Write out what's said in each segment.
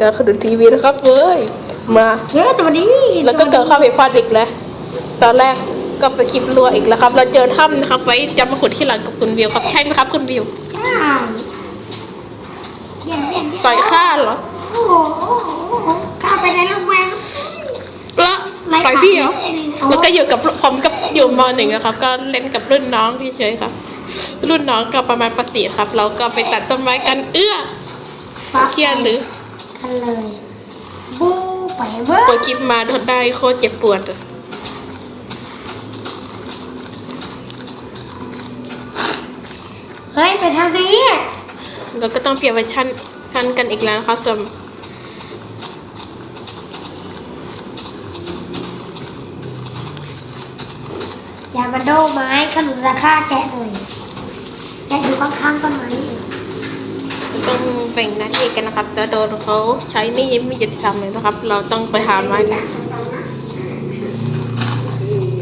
ก็คือดูทีวีนะครับเว้ยมาเย้สวัสดีแล้วก็เกิดข้อผิดพลาดอีกแล้วตอนแรกก็ไปคลิปรัวอีกแล้วครับ เราเจอถ้ำนะครับ ไว้จะมาขุดที่หลังกับคุณวิวครับใช่ไหมครับคุณวิวใช่เยี่ยมเยี่ยมเยี่ยมต่อยข้าเหรอโอ้โหโอ้โหโอ้โหข้าไปในโรงแรมแล้วต่อยพี่เหรอแล้วก็อยู่กับผมกับอยู่มหนึ่งนะครับ ก็เล่นกับรุ่นน้องที่เฉยๆครับ รุ่นน้องก็ประมาณประสีครับ เราก็ไปตัดต้นไม้กันเอื้อเครียดหรือ กันเลยบูไปเว้เปิยดคลิปมาทนได้โคตรเจ็บปวดอะเฮ้ยไปทางนี้เราก็ต้องเปลี่ยนเวอร์ชันชันกันอีกแล้วนะคะสำอย่ามาโดไม้ขนุนราคาแกะหน่อยแกะอยู่ข้างๆต้นไม้นี่เอง ต้องแบ่งหน้าที่กันนะครับจะโดนเขาใช้หนี่ไม่ยุติธรรมเลยนะครับ เราต้องไปหาไม้กัน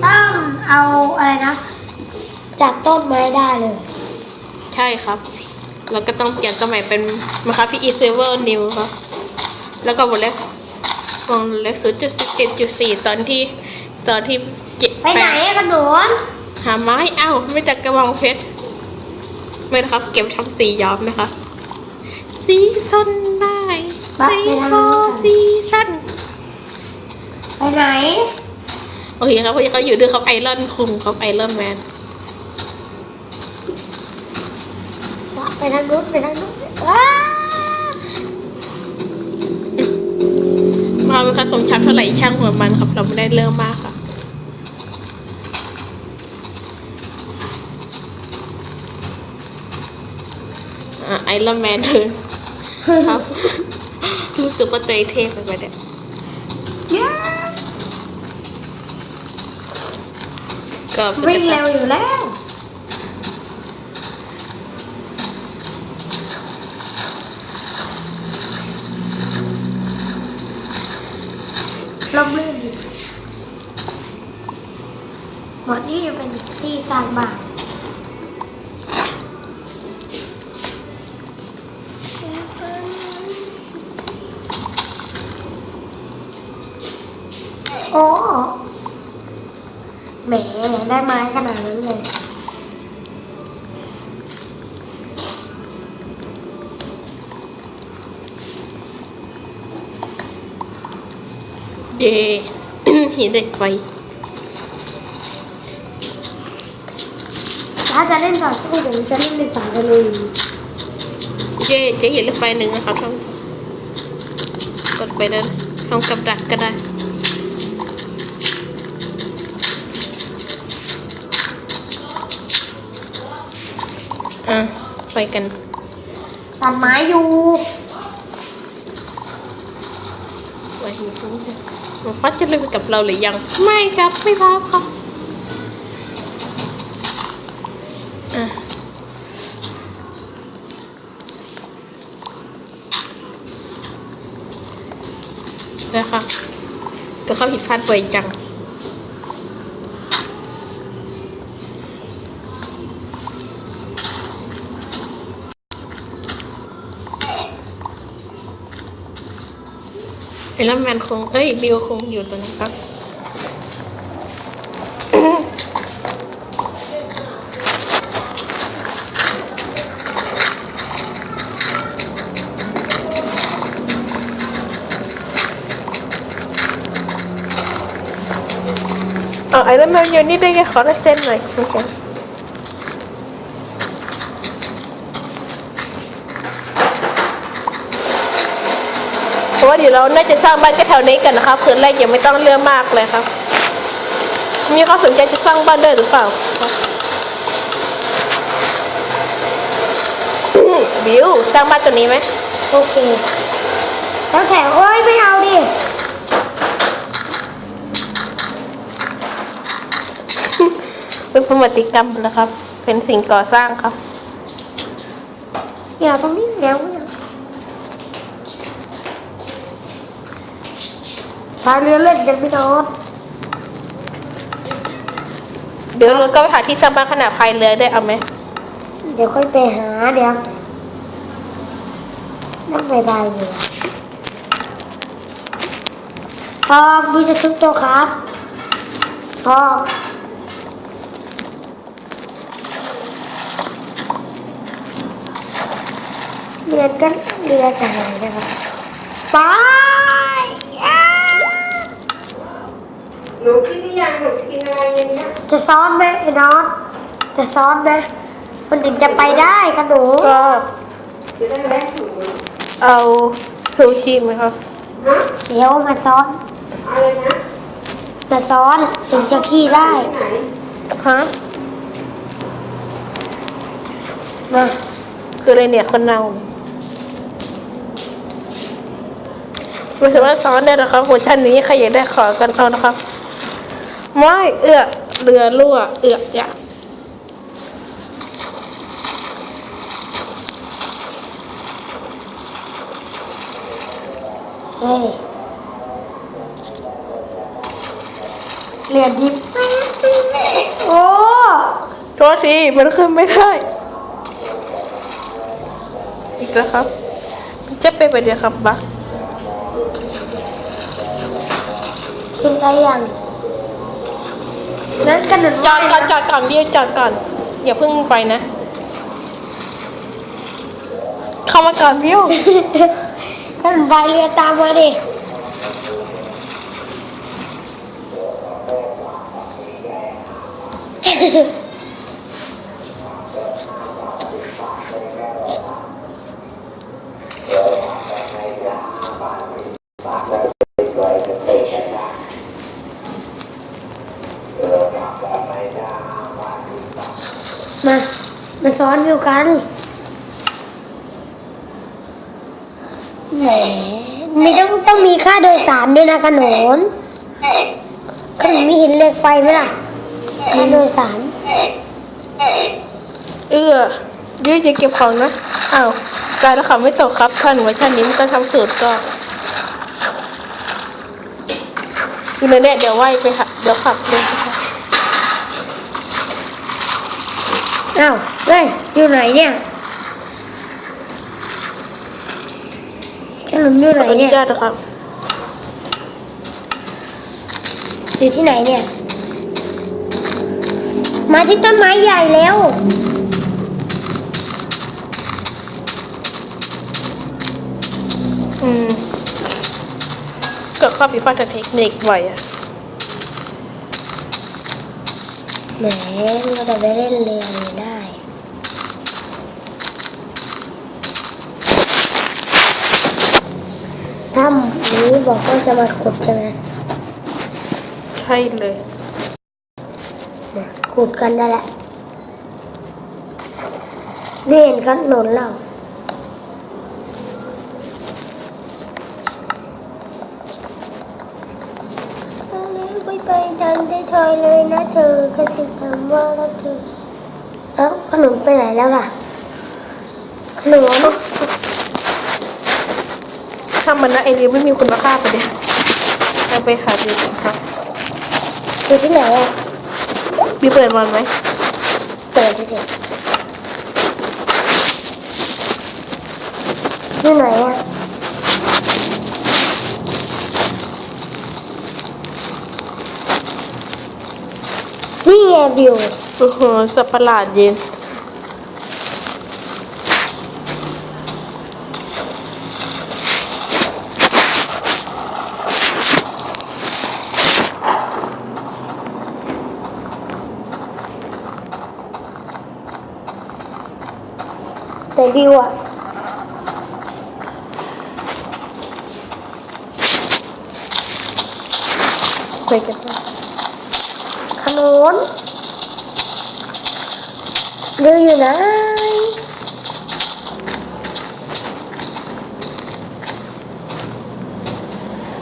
ต้องเอาอะไรนะ จากต้นไม้ได้เลย ใช่ครับ เราก็ต้องเปลี่ยนสมัยเป็นมาคาฟีอีเซเวอร์นิวครับ แล้วก็วงเล็บวงเล็บศูนย์จุดเจ็ดจุดสี่ตอนที่ตอนที่เจ็ดไปไหนอะขนุนหาไม้เอ้า ไม่จากกระบองเพชรไม่นะครับ เก็บทำสีย้อมนะคะ สีสันได้สีโฟสีสันไปไหน โอเคครับวันนี้เขาอยู่ด้วยครับไอรอนคุงครับไอรอนแมนไปทางนู้นไปทางนู้นว้ามาเป็นการสมชัดเท่าไหร่ช่างหัวมันครับเราไม่ได้เรื่องมากค่ะไอรอนแมนเดิน ครับรู้สึกว่าตัวเองเท่ไปไหมเนี่ยเย้ก็เป็นวิ่งเร็วอยู่แล้ว ลมลื่นดีหมดนี่จะเป็นที่สร้างบ้าน โอ้ แหมได้ไม้ขนาดนั้นเลยเย่หินเหล็กไฟถ้าจะเล่นต่อสู้เดี๋ยวจะเล่นในสายทะเลเย่เจะเห็นเหล็กไฟหนึ่งนะครับท่านกดไปแล้วทำกับดักก็ได้ อะไปกัน ตัดไม้อยู่ไปอยู่ตรงนี้หลวงพ่อจะเลยไปกับเราหรือยัง ไม่ครับไม่พร้อมครับอะนะคะก็เข้าผิดพลาดบ่อยจัง ไอรอนแมนคง เอ้ย บิวคงอยู่ตรงนี้ครับ เออไอรอนแมนอยู่นี่ด้วยไงขอลายเส้นหน่อยโอเค เพราะว่าเดี๋ยวเราน่าจะสร้างบ้านก็แถวนี้กันนะครับคืนแรกยังไม่ต้องเรื่องมากเลยครับ มีข้อสนใจจะสร้างบ้านด้วยหรือเปล่าครับบิวสร้างบ้านตัวนี้ไหมโอเคแล้วแถวโอ้ยไม่เอาดิเป็นประวัติกรรมนะครับ เป็นสิ่งก่อสร้างครับ อย่าตรงนี้เดี๋ยวไม่เอาพายเรือเล่นกันไม่นอนเดี๋ยวเราก็ไปหาที่สร้างบ้านขนาดพายเรือด้วยเอาไหมเดี๋ยวค่อยไปหาเดี๋ยวนั่งไปได้เลยพร้อมพี่จะทุบโต๊ะครับพร้อมเรียนกันเรียนจากไหนนะครับไปอ่า หนูกินหรือยังหนูกินอะไรเย็นเนี่ยจะซ้อนไหมไอ้น้องจะซ้อนไหมมันถึงจะไปได้ค่ะหนูก็จะได้แม่หนูเอาซูชิไหมครับฮะเดี๋ยวมาซ้อนอะไรนะมาซ้อนถึงจะขี่ได้ที่ไหนฮะมาคืออะไรเนี่ยคนเนาไม่สามารถซ้อนได้นะครับเวอร์ชันนี้ใครอยากได้ขอกันเอานะครับ ไม่เอื้อเรือรั่ว เอื้ออย่าเฮ้ยเรียนดิบโอ้โทษทีมันขึ้นไม่ได้ อีกแล้วครับ จะเป็นไปเดียวครับบักขึ้นได้ยัง นั้นขนมจอดก่อนจอดก่อนพี่จอดก่อนอย่าเพิ่งไปนะ เข้ามาก่อนพี่ขนมใบเรือตามมาดิ มา มาซ้อนวิวกันแหมไม่ต้องต้องมีค่าโดยสารด้วยนะขนนขนมมีหินเหล็กไฟไหมล่ะค่าโดยสาร เอื้อยืดอย่าเก็บของนะอ้าวกลายแล้วขับไม่ตกครับท่านเวอร์ชันนี้มันต้องทำสูตรก็อยู่ในเนี่ยเดี๋ยวไหวไปค่ะเดี๋ยวขับเลยไปค่ะอ้าว เฮ้ย อยู่ไหนเนี่ยขนมอยู่ขไหนออนุเนี่ย ญาตนะครับ อยู่ที่ไหนเนี่ย มาที่ต้นไม้ใหญ่แล้ว อืมเกิดข้อผิดพลาดทางเทคนิคบ่อยอะแหมเราจะไปเล่นเรืออยู่ได้ ถ้ำนี้บอกว่าจะมาขุดใช่ไหมใช่เลยมาขุดกันได้แหละนี่เห็นกันหนุนเราไม่ไปดันได้เธอเลยนะเธอก็จะทำว่ารักเธอเอ้าขนมไปไหนแล้วล่ะขนม ถ้ามันนะไอเดียไม่มีคุณค่าไปเดี๋ยวเอาไปหาดูก่อนครับอยู่ที่ไหนอะมีเปิดมันไหมเปิดดูสิอยู่ไหนอะนี่ไงวิวโอ้โหสัตว์ประหลาดเย็น แต่วิวอะไปกันบ้างขนนวิวอยู่ไหน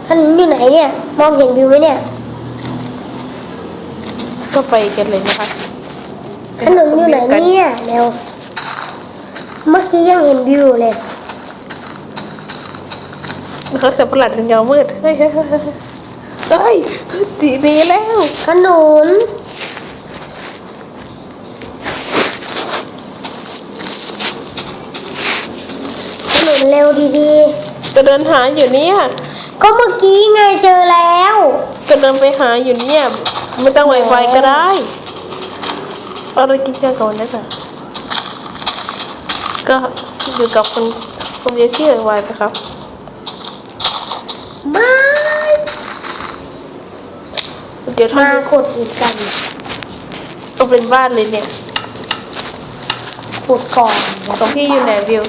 ขนมอยู่ไหนเนี่ย มองเห็นวิวไหมเนี่ย ก็ไปกันเลยนะคะ ขนมอยู่ไหนเนี่ยเร็ว เมื่อกี้ยังเห็นวิวเลยเขาสัตว์ประหลาดถึงยาวมืดเฮ้ยเฮ้ยเฮ้ยเฮ้ยเฮ้ยดีดีแล้วขนมขนมเร็วดีจะเดินหาอยู่เนี่ยก็เมื่อกี้ไงเจอแล้วก็เดินไปหาอยู่เนี่ยไม่ต้องไวไฟก็ได้เอาอะไรกินกันก่อนนะคะ ก็อยู่กับคนคนเดียวที่ไวไฟนะครับไม่เดี๋ยวถ้ามาขุดอีกกันเอาเป็นบ้านเลยเนี่ยขุดก่อนของพี่อยู่ไหนวิว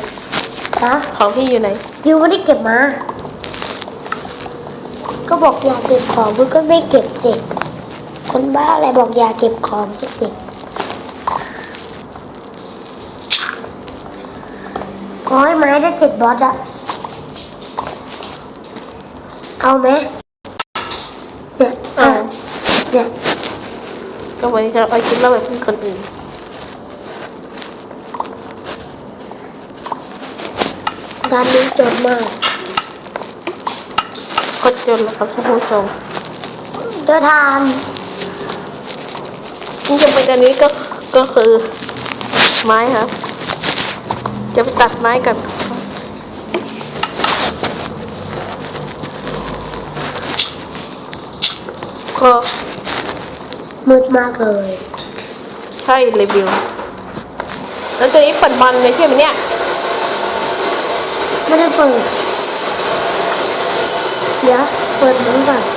ฮะของพี่อยู่ไหนยูไม่ได้เก็บมา ก็บอกอย่าเก็บของมึงก็ไม่เก็บสิคนบ้าอะไรบอกอย่าเก็บของจะเก็บ ขอให้ไม้ได้เจ็ดบอสอะเอาไหมเนี่ยเอาเนี่ยก็วันนี้เราเอากินเหล้าแบบเพื่อนคนอื่นร้านนี้จนมากคนจนแล้วครับท่านผู้ชมเดินทานที่จะไปกันนี้ก็ก็คือไม้ครับ จะไปตัดไม้กันก็มืดมากเลย ใช่เลยบิวแล้วตัวนี้เปิดบอลเลยใช่ไหมเนี่ย ไม่ได้เปิด เดี๋ยว เปิดมันก่อน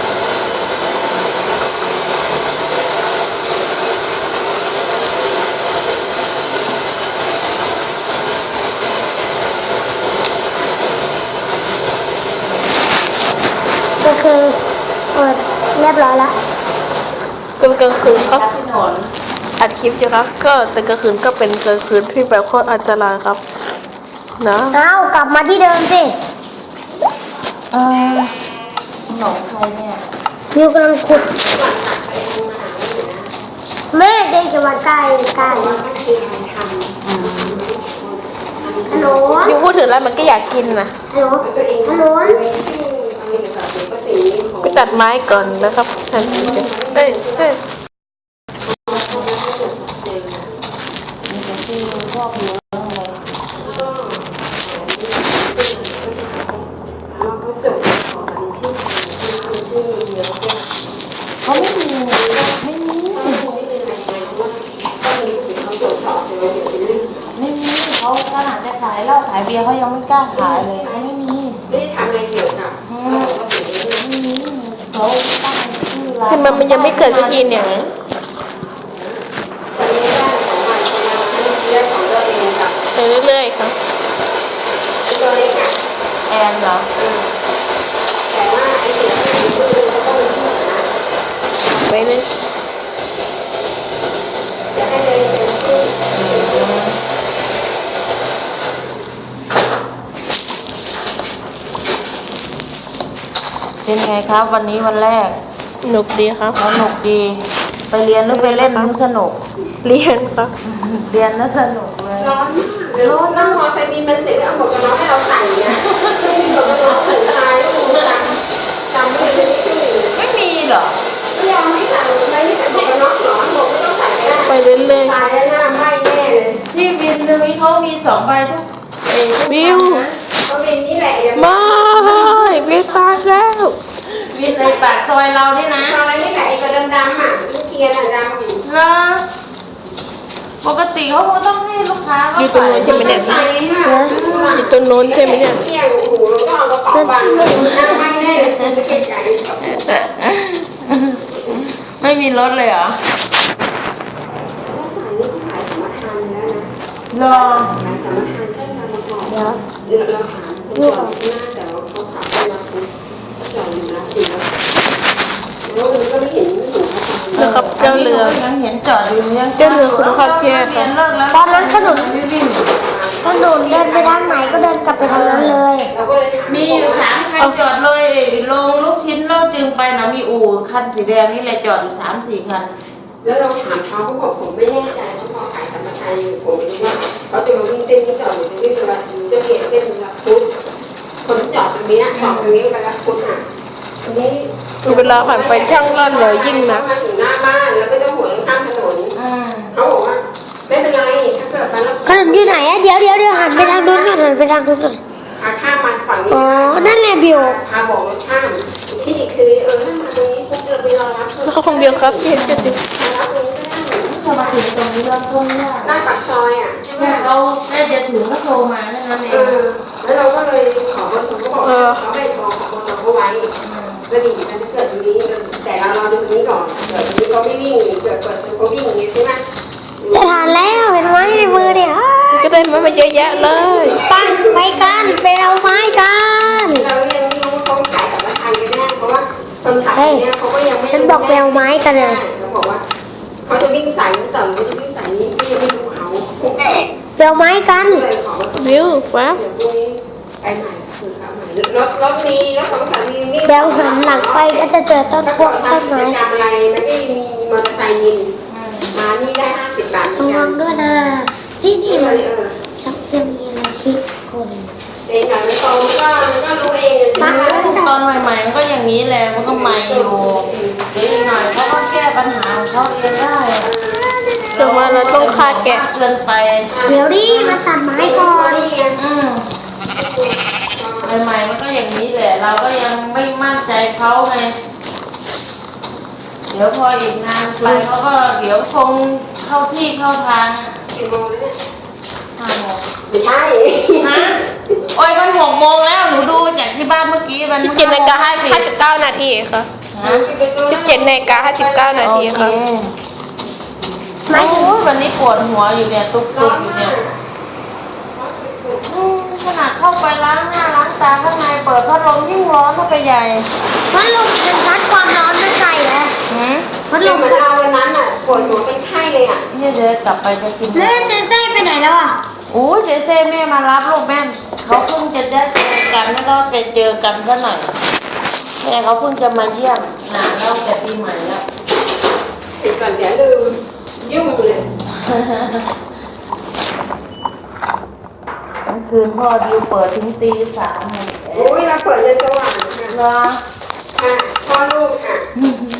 เคเปิดเรียบร้อยละก็เป็นกลางคืนครับอัดคลิปอยู่ครับ ก็แต่กลางคืนก็เป็นกลางคืนที่แบบโคตรอันตรายครับ นะเอากลับมาที่เดิมสิเออขนมใครเนี่ยมิวกำลังขุดแม่เด็กจะมาใกล้กันฮัลโหลยูพูดถึงแล้วมันก็อยากกินนะฮัลโหลฮัลโหล ไปตัดไม้ก่อนนะครับท่านผู้ชมเอ้ยเอ้ยเขาไม่มีไม่มีไม่มีเขาขนาดจะขายเหล้าขายเบียร์เขายังไม่กล้าขายเลยเขาไม่มี ไม่ได้ทำอะไรเกี่ยวกับ ไม่มี เขาตั้งชื่อร้านทำไมมันยังไม่เกิดสักทีเนี่ยเรื่องของตัวเองกับไปเรื่อยๆครับตัวเล็กอะแอนเหรอแต่ว่าไอ้สิ่งที่มันคือก็ต้องมีที่นะ ไปเลย จะให้เดินเป็นที่ เป็นไงครับ วันนี้วันแรกสนุกดีครับ สนุกดี ไปเรียนหรือไปเล่นนึกสนุก เรียนครับ เรียนน่าสนุกเลย ร้อนหรือนั่งมอไซค์บินมันเสร็จแล้วหมวกกันน็อกให้เราใส่เนี่ยไม่มีหมวกกันน็อกใส่ตายแล้วมึงจำจำไม่ได้ที่ไม่มีเหรอไม่ยอมไม่ใส่ไม่ใส่หมวกกันน็อกหรอหมวกก็ต้องใส่ไม่ได้ไปเรื่อยตายแล้วหน้าไหม้แน่เลยที่บินตรงนี้เขามีสองใบทุกเอยทุกๆวิว ก็บินนี่แหละอย่าไม่วิวตายแล้วบินในปากซอยเรานี่นะตอนอะไรนี่แหละไอ้กระดำๆอะลูกเกียร์ดำอยู่เหรอปกติเขาก็ต้องให้ลูกค้าเขาอยู่ตรงนู้นใช่ไหมเนี่ยใส่ค่ะอยู่ตรงโน้นใช่ไหมเนี่ยเที่ยงโอ้โหแล้วก็เอากระเป๋าบังหน้าไหม้แน่เลยจะเก็บใหญ่ไม่มีรถเลยเหรอรอเดี๋ยวเราถาม คุณจอดหน้าแต่ว่าเขาขับมาคุณจอดอยู่นะคุณแล้วมันก็ไม่เห็นไม่เห็นเขาทำ นะครับเจ้าเรือ ยังเห็นจอดอยู่ยังเจ้าเรือคุณภาพแย่ครับเรียนเลิกแล้วตอนนั้นขนมอยู่ริมถนนเดินไปทางไหนก็เดินกลับไปทางนั้นเลย เราก็เลยถามมีอยู่สามคันจอดเลยลงลูกชิ้นเราจึงไปนะมีอู่คันสีแดงนี่แหละจอดอยู่สามสี่คัน แล้วเราถามเขาเขาบอกผมไม่แน่ใจว่าพอขายธรรมชัยผมไม่รู้ว่าเขาจะมาวิ่งเส้นนี้จอดอยู่ตรงนี้จะมาจะเปลี่ยนเส้นละพุทธคนจอดตรงนี้จอดตรงนี้ไปละพุทธอะตรงนี้เวลาผ่านไปช่างร่อนเลยยิ่งนะมาถึงหน้าบ้านแล้วก็จะหัวข้ามถนนเขาบอกว่าไม่เป็นไรถ้าเกิดไปแล้วขนมอยู่ไหนอะเดี๋ยวเดี๋ยวเดี๋ยวหันไปทางนู้นก่อนหันไปทางนู้นก่อนขาก ข้ามมาฝั่งนี้อ๋อ นั่นแหละบิวพาบอกรถข้ามที่อีกคือเออถ้ามาตรงนี้ปุ๊บเราไปรอรับแล้วเขาคงเดียวครับที่เห็นกันดิมารับตรงนี้ก็ได้ถ้ามาถึงตรงนี้เราตรงนี้หน้าปากซอยอะใช่ไหมแม่เราแม่จะถึงก็โทรมาแค่นั้นเอเองอแล้วเราก็เลยขอเบอร์โทรเขาบอกเขาไม่โทรขอเบอร์โทรเขาไว้ก็ดีมันจะเกิดตรงนี้แต่เรารอดูตรงนี้ก่อนเกิดตรงนี้เขาไม่วิ่งเกิดเปิดตัวเขาวิ่งอย่างนี้ใช่ไหมจะทานแล้วเห็นไหมในมือเนี่ย อ้าวก็ได้มามาเยอะแยะเลยไปไปกันไปเอาไม้กันเรายังไม่รู้ว่าเขาขายกับราคากันแน่เพราะว่าคนขายเนี่ยเขาก็ยังไม่ฉันบอกไปเอาไม้กันเลยเขาบอกว่าเขาจะวิ่งสายนี้ต่อหรือจะวิ่งสายนี้ก็ยังไม่รู้เขาไปเอาไม้กันเลยขอว่าบิวว้าวเดี๋ยวพรุ่งนี้ไปใหม่คือเขาใหม่รถรถมีรถของสามีวิ่งเดี๋ยวหันหลังไปก็จะเจอต้นถ้าพก่วอกนต้นทำกิไม้จกรรมอะไรมันก็มีมอเตอร์ไซค์มินมานี่ได้ห้าสิบบาทเหมือระนกัวันงด้วยนะ ที่นี่มันเออชักจะมีอะไรที่คนเด็กหนังโตมันก็มันก็รู้เองใหมตอนใหม่ๆมันก็อย่างนี้แหละมันก็ใหม่อยู่เดี๋ยวอีกหน่อยเขาก็แก้ปัญหาของเขาเองได้เดี๋ยวมาเราต้องฆ่าแกะเกินไปเดี๋ยวดิมาตัดไม้ก่อนอืมใหม่ๆมันก็อย่างนี้แหละ เราก็ยังไม่มั่นใจเขาไงเดี๋ยวพออีกนานไปเขาก็เดี๋ยวคงเข้าที่เข้าทาง กี่โมงแล้วเนี่ยห้าโมงไม่ใช่ฮะโอ้ยมันหกโมงแล้วหนูดูจากที่บ้านเมื่อกี้มันสิบเจ็ดนาฬิกาห้าห้าสิบเก้านาทีค่ะฮะสิบเจ็ดนาฬิกาห้าสิบเก้านาโอทีเคค่ะไม่โอ้ยวันนี้ปวดหัวอยู่เนี่ยตุกตุกอยู่เนี่ยอืมขนาดเข้าไปล้างหน้าล้างตาข้างในเปิดพัดลมยิ่งร้อนเข้าไปใหญ่พัดลมเป็นพัดความร้อนไม่ใส่เหรอหืม พัดลเดี๋ยวมเหมือนเราวันนั้นอะปวดหัวเป็นไข้เลยอะเนี่ยเดี๋ยวกลับไปจะกินแล้วเซนเซ่ไปไหนแล้วอะโอ้ยเจเซ่แม่มารับลูกแม่เขาเพิ่งจะได้เจอกันแล้วก็ไปเจอกันซะหน่อยแม่เขาเพิ่งจะมาเยี่ยมนานแล้วแต่ปีใหม่แล้วติดก่อนเดี๋ยวลืมยุ่งเลยกลางคืนพ่อดิวเปิดถึงตีสามเลยโอ้ยเราเปิดเลยสว่างค่ะเหรอค่ะพ่อลูกค่ะเปิดเดี๋ยว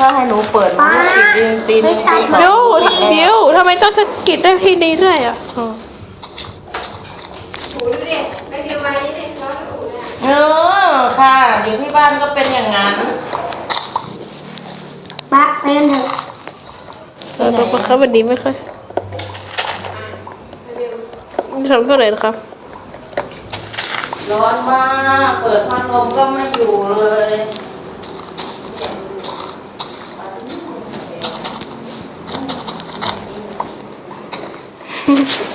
ถ้าให้หนูเปิดมันก็ปิดเองตีนึงตีสองบิวบิวทำไมต้องสะกิดได้ที่นี้ด้วยอะอ๋อหูดูดิไม่มีไม้นี่เลยร้อนอค่ะ อยู่ที่บ้านก็เป็นอย่างนั้นปะไปกันเถอะเราต้องมาครับวันนี้ไม่ค่อยทำเท่าไหร่นะครับ ร้อนมาก เปิดพัดลมก็ไม่อยู่เลย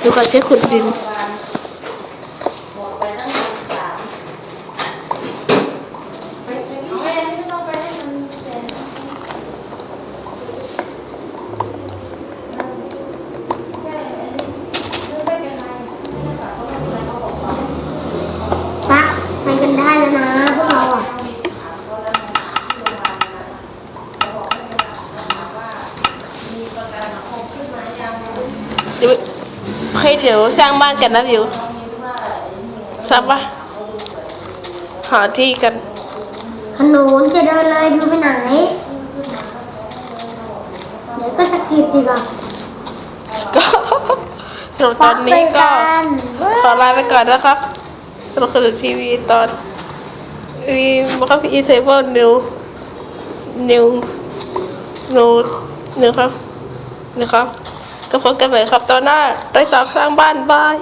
ดูการใช้ขุดดิน ให้มันเสร็จปะไปกันได้แล้วนะพวกเราอะเดี๋ยวให้เดี๋ยวสร้างบ้านกันนะบิวสร้างบ้านหาที่กันขนุนจะเดินเลยดูไปไหนเดี๋ยวก็สะกิดดีกว่าก็สำหรับตอนนี้ก็ ขอลาไปก่อนนะครับสำหรับคนดูทีวีตอนวีมาครับอีเซเวอร์นิวนิวนิวนิวครับนะครับ ก็พบกันใหม่ครับตอนหน้าได้สามสร้างบ้านบาย